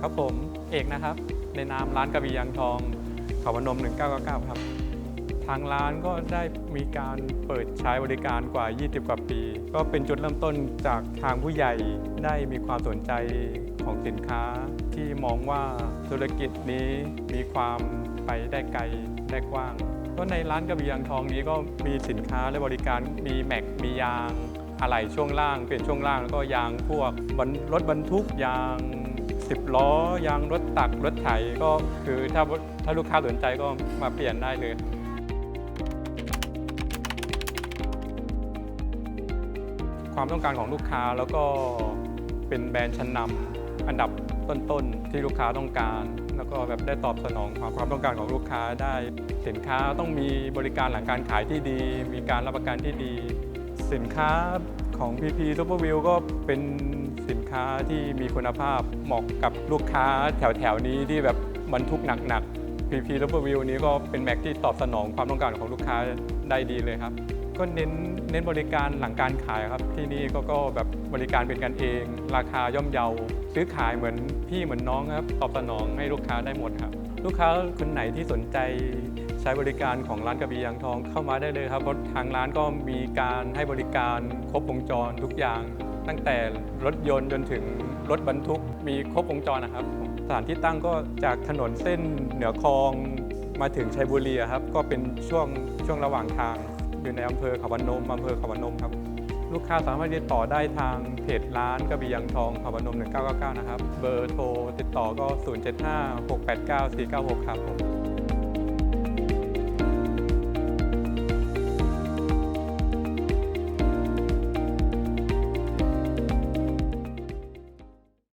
ครับผมเอกนะครับ ในนามร้านกระบี่ยางทองเขาพนม 1999 ครับ ทางร้านก็ได้มีการเปิดใช้บริการกว่า 20 กว่าปี ก็เป็นจุดเริ่มต้นจากทางผู้ใหญ่ได้มีความสนใจของสินค้า ที่มองว่าธุรกิจนี้มีความไปได้ไกลได้กว้างก็ในร้านกระบี่ยางทองนี้ก็มีสินค้าและบริการมีแม็กมียางอะไหล่ช่วงล่าง เปลี่ยนช่วงล่างแล้วก็ยางพวกรถบรรทุกยาง สิบล้อยางรถตักรถไถก็คือถ้าถ้าลูกค้าสนใจก็มาเปลี่ยนได้เลยความต้องการของลูกค้าแล้วก็เป็นแบรนด์ชั้นนำอันดับต้นๆที่ลูกค้าต้องการ แล้วก็แบบได้ตอบสนองความความต้องการของลูกค้าได้ สินค้าต้องมีบริการหลังการขายที่ดี มีการรับประกันที่ดี สินค้าของ PP Super View ก็เป็น สินค้าที่มีคุณภาพเหมาะกับลูกค้าแถวๆนี้ที่แบบบรรทุกหนักๆ PP Super View นี้ก็เป็นแม็กที่ตอบสนองความต้องการของลูกค้าได้ดีเลยครับ ก็เน้นเน้นบริการหลังการขายครับ ที่นี่ก็ก็แบบบริการเป็นกันเอง ราคาย่อมเยา ซื้อขายเหมือนพี่เหมือนน้องครับ ตอบสนองให้ลูกค้าได้หมดครับ ลูกค้าคนไหนที่สนใจ ช้บริการของร้านกระบี่ยางทองเข้ามาได้เลยครับเพราะทางร้านก็มีการให้บริการครบวงจรทุกอย่าง ตั้งแต่รถยนต์จนถึงรถบรรทุกมีครบวงจรนะครับ สถานที่ตั้งก็จากถนนเส้นเหนือคลองมาถึงชัยบุรีครับก็เป็นช่วงช่วงระหว่างทาง อยู่ในอำเภอเขาพนมอำเภอเขาพนมครับลูกค้าสามารถติดต่อได้ทางเพจร้านกระบี่ยางทองเขาพนม1999 นะครับ เบอร์โทรติดต่อก็ 075 689 496 ครับผม